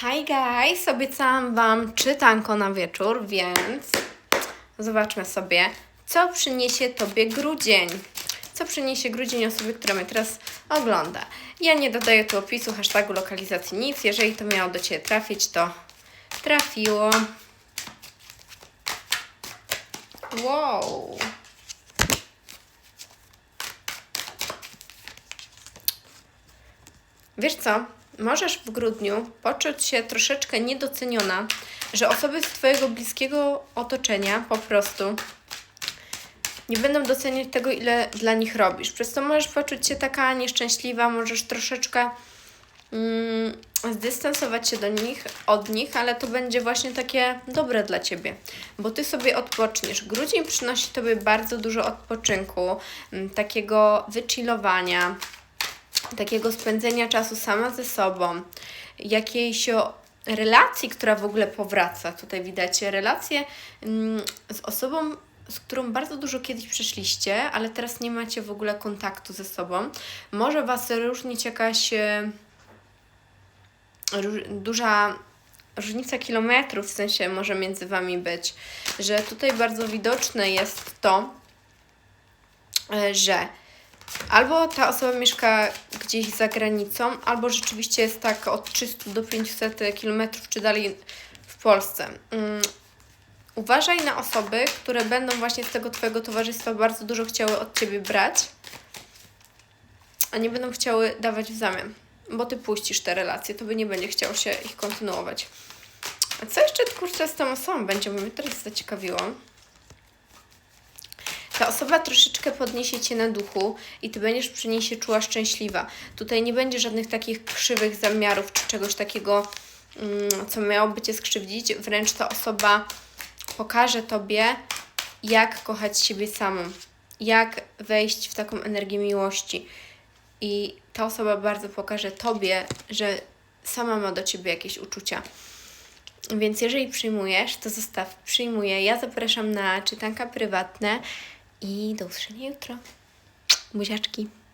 Hi guys, obiecałam Wam czytanko na wieczór, więc zobaczmy sobie, co przyniesie Tobie grudzień. Co przyniesie grudzień osobie, która mnie teraz ogląda. Ja nie dodaję tu opisu, hashtagu, lokalizacji, nic. Jeżeli to miało do Ciebie trafić, to trafiło. Wow. Wiesz co? Możesz w grudniu poczuć się troszeczkę niedoceniona, że osoby z Twojego bliskiego otoczenia po prostu nie będą doceniać tego, ile dla nich robisz. Przez to możesz poczuć się taka nieszczęśliwa, możesz troszeczkę mm, zdystansować się do nich, od nich, ale to będzie właśnie takie dobre dla Ciebie, bo Ty sobie odpoczniesz. Grudzień przynosi Tobie bardzo dużo odpoczynku, mm, takiego wychillowania, takiego spędzenia czasu sama ze sobą, jakiejś relacji, która w ogóle powraca. Tutaj widać relację mm, z osobą, z którą bardzo dużo kiedyś przeszliście, ale teraz nie macie w ogóle kontaktu ze sobą. Może Was różnić jakaś e, duża różnica kilometrów, w sensie może między Wami być, że tutaj bardzo widoczne jest to, e, że albo ta osoba mieszka gdzieś za granicą, albo rzeczywiście jest tak od 300 do 500 km czy dalej w Polsce. Mm, Uważaj na osoby, które będą właśnie z tego Twojego towarzystwa bardzo dużo chciały od Ciebie brać, a nie będą chciały dawać w zamian, bo Ty puścisz te relacje, to by nie będzie chciał się ich kontynuować. A co jeszcze, kurczę, z tą osobą będzie, bo mnie teraz zaciekawiło ta osoba troszeczkę podniesie cię na duchu i ty będziesz przy niej się czuła szczęśliwa. Tutaj nie będzie żadnych takich krzywych zamiarów czy czegoś takiego, mm, co miałoby cię skrzywdzić. Wręcz ta osoba pokaże tobie, jak kochać siebie samą, jak wejść w taką energię miłości. I ta osoba bardzo pokaże tobie, że sama ma do ciebie jakieś uczucia. Więc jeżeli przyjmujesz, to zostaw przyjmuję. Ja zapraszam na czytanka prywatne i do usłyszenia jutro. Buziaczki.